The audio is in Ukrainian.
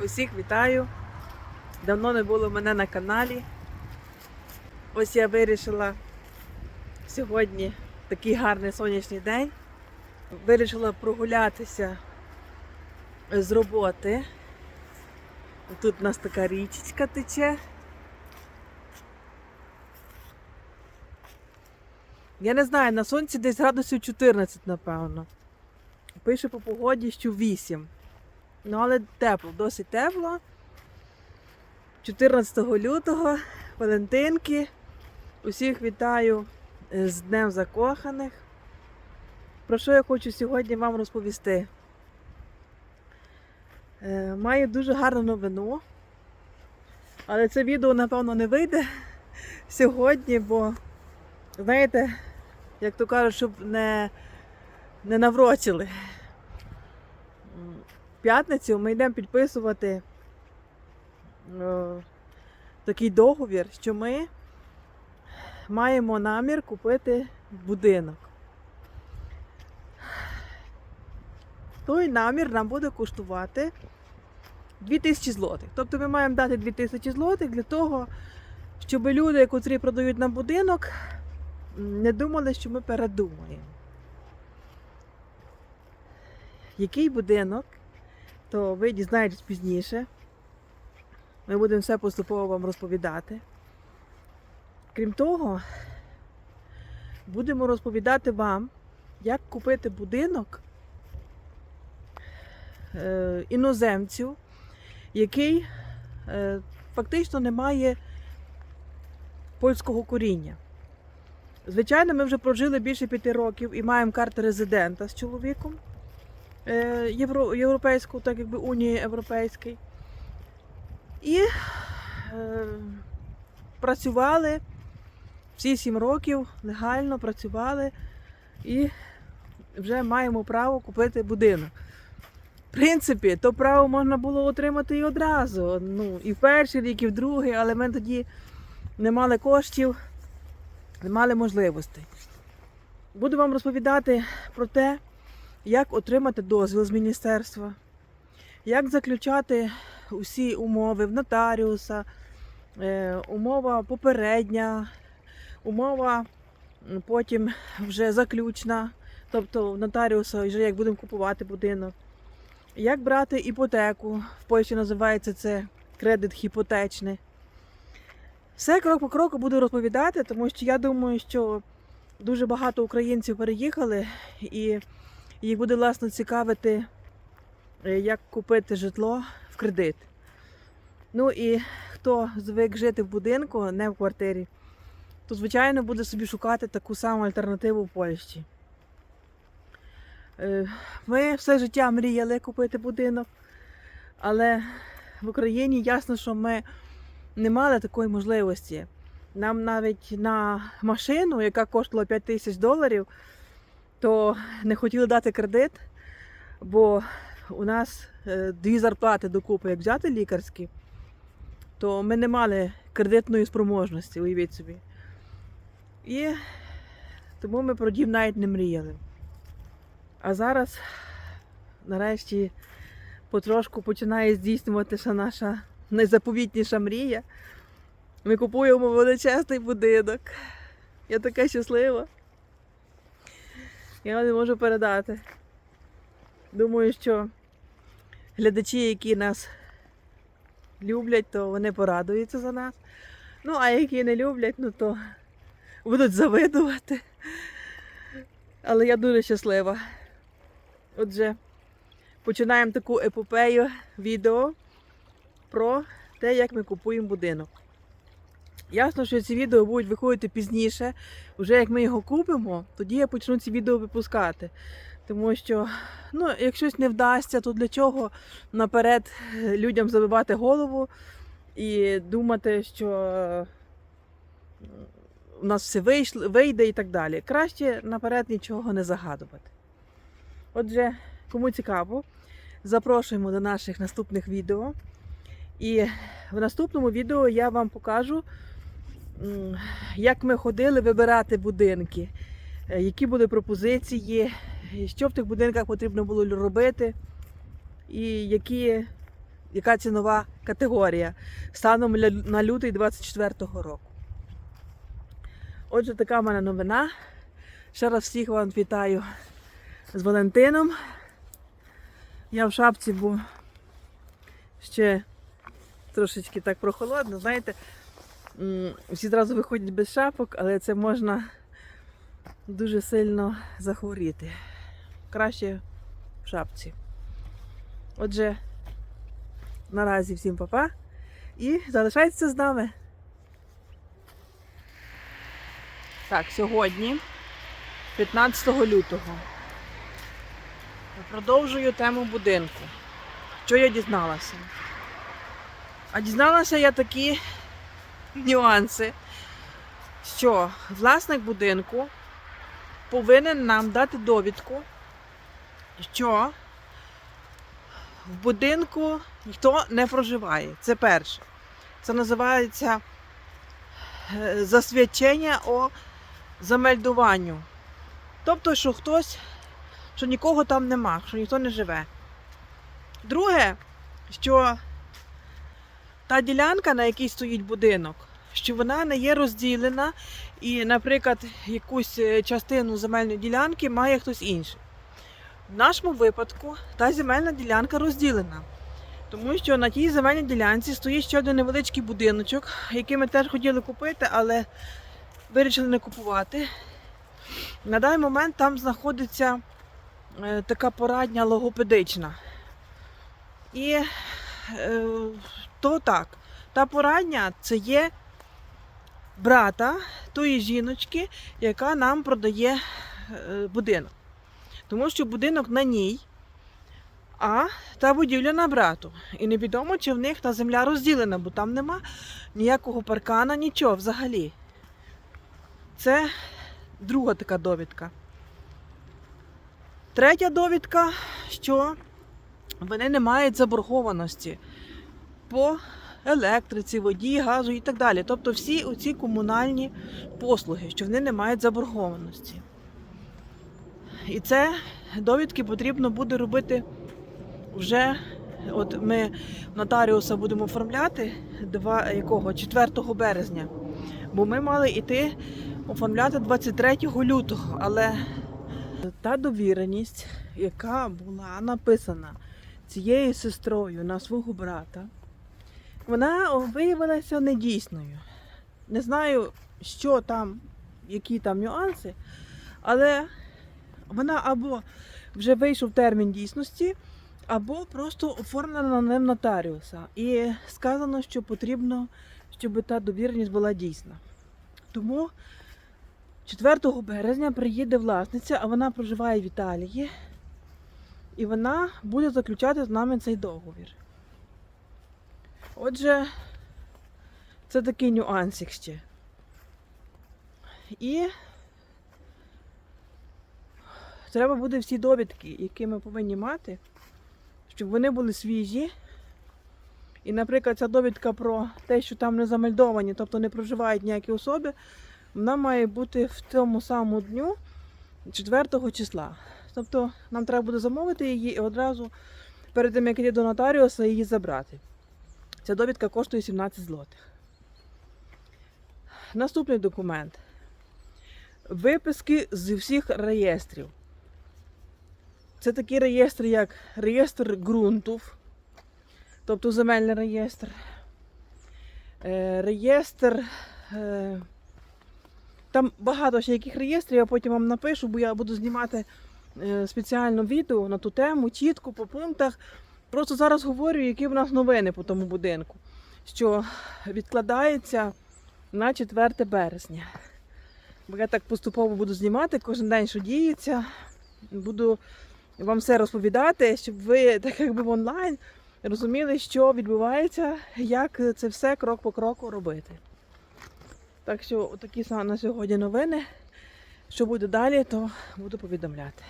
Усіх вітаю. Давно не було мене на каналі. Ось я вирішила сьогодні такий гарний сонячний день. Вирішила прогулятися з роботи. Тут у нас така річечка тече. Я не знаю, на сонці десь градусів 14, напевно. Пише по погоді, що 8. Ну, але тепло, досить тепло. 14 лютого, Валентинки. Усіх вітаю е, з Днем Закоханих. Про що я хочу сьогодні вам розповісти? Е, Маю дуже гарну новину. Але це відео, напевно, не вийде сьогодні, бо, знаєте, як то кажуть, щоб не, не наврочили. П'ятницю ми йдемо підписувати е, такий договір, що ми маємо намір купити будинок. Той намір нам буде коштувати 2000 злотих. Тобто ми маємо дати 2000 злотих для того, щоб люди, котрі продають нам будинок, не думали, що ми передумаємо. Який будинок, то ви дізнаєтесь пізніше. Ми будемо все поступово вам розповідати. Крім того, будемо розповідати вам, як купити будинок е, іноземцю, який е, фактично не має польського коріння. Звичайно, ми вже прожили більше п'яти років і маємо карти резидента з чоловіком Євро, Європейську, так якби Унії Європейської. І е, працювали всі сім років, легально працювали і вже маємо право купити будинок. В принципі, то право можна було отримати і одразу. Ну, і в перший рік, і в другий, але ми тоді не мали коштів, не мали можливостей. Буду вам розповідати про те, як отримати дозвіл з міністерства, як заключати усі умови в нотаріуса, е, умова попередня, умова потім вже заключна, тобто в нотаріуса вже як будемо купувати будинок. Як брати іпотеку, в Польщі називається це кредит хіпотечний. Все крок по кроку буду розповідати, тому що я думаю, що дуже багато українців переїхали і їх буде власне цікавити, е, як купити житло в кредит. Ну і хто звик жити в будинку, не в квартирі, то, звичайно, буде собі шукати таку саму альтернативу в Польщі. Е, Ми все життя мріяли купити будинок, але в Україні ясно, що ми не мали такої можливості. Нам навіть на машину, яка коштувала 5 тисяч доларів, то не хотіли дати кредит, бо у нас е, дві зарплати докупи, як взяти лікарські, то ми не мали кредитної спроможності, уявіть собі. І тому ми про дім навіть не мріяли. А зараз, нарешті, потрошку починає здійснюватися наша найзаповітніша мрія. Ми купуємо величезний будинок. Я така щаслива. Я не можу передати. Думаю, що глядачі, які нас люблять, то вони порадуються за нас. Ну, а які не люблять, ну то будуть завидувати. Але я дуже щаслива. Отже, починаємо таку епопею відео про те, як ми купуємо будинок. Ясно, що ці відео будуть виходити пізніше. Вже як ми його купимо, тоді я почну ці відео випускати. Тому що, ну, як щось не вдасться, то для чого наперед людям забивати голову і думати, що е, у нас все вийшло, вийде і так далі. Краще наперед нічого не загадувати. Отже, кому цікаво, запрошуємо до наших наступних відео. І в наступному відео я вам покажу, як ми ходили вибирати будинки, е, які були пропозиції, що в тих будинках потрібно було робити, і які яка цінова категорія станом на лютий 24-го року. Отже, така в мене новина. Ще раз всіх вам вітаю з Валентином. Я в шапці, бо ще трошечки так прохолодно. Знаєте, всі одразу виходять без шапок, але це можна дуже сильно захворіти. Краще в шапці. Отже, наразі всім па-па і залишайтеся з нами. Так, сьогодні, 15 лютого, продовжую тему будинку. Що я дізналася? А дізналася я такі нюанси, що власник будинку повинен нам дати довідку, що в будинку ніхто не проживає. Це перше. Це називається е, засвідчення о замельдуванню. Тобто, що хтось, що нікого там нема, що ніхто не живе. Друге, що та ділянка, на якій стоїть будинок, що вона не є розділена, і, наприклад, якусь е, частину земельної ділянки має хтось інший. В нашому випадку та земельна ділянка розділена. Тому що на тій земельній ділянці стоїть ще один невеличкий будиночок, який ми теж хотіли купити, але вирішили не купувати. На даний момент там знаходиться е, така порадня логопедична. І е, то так, та порадня це є брата тої жіночки, яка нам продає е, будинок. Тому що будинок на ній, а та будівля на брату. І невідомо, чи в них та земля розділена, бо там нема ніякого паркана, нічого взагалі. Це друга така довідка. Третя довідка, що вони не мають заборгованості по електриці, воді, газу і так далі. Тобто всі оці комунальні послуги, що вони не мають заборгованості. І це довідки потрібно буде робити вже. От ми нотаріуса будемо оформляти 2, якого? 4 березня. Бо ми мали йти оформляти 23 лютого. Але та довіреність, яка була написана цією сестрою на свого брата, вона виявилася недійсною. Не знаю, що там, які там нюанси, але вона або вже вийшов термін дійсності, або просто оформлена на ним нотаріуса. І сказано, що потрібно, щоб та довіреність була дійсна. Тому 4 березня приїде власниця, а вона проживає в Італії, і вона буде заключати з нами цей договір. Отже, це такий нюансик ще. І треба буде всі довідки, які ми повинні мати, щоб вони були свіжі. І, наприклад, ця довідка про те, що там не замельдовані, тобто не проживають ніякі особи, вона має бути в тому самому дню 4 числа. Тобто нам треба буде замовити її і одразу перед тим, як йти до нотаріуса, її забрати. Ця довідка коштує 17 злотих. Наступний документ. Виписки з всіх реєстрів. Це такі реєстри, як реєстр ґрунтів, тобто земельний реєстр, е, реєстр. е, Там багато ще яких реєстрів, я потім вам напишу, бо я буду знімати е, спеціально відео на ту тему, чітко по пунктах. Просто зараз говорю, які в нас новини по тому будинку, що відкладається на 4 березня. Бо я так поступово буду знімати кожен день, що діється. Буду вам все розповідати, щоб ви так якби в онлайн розуміли, що відбувається, як це все крок по кроку робити. Так що такі на сьогодні новини. Що буде далі, то буду повідомляти.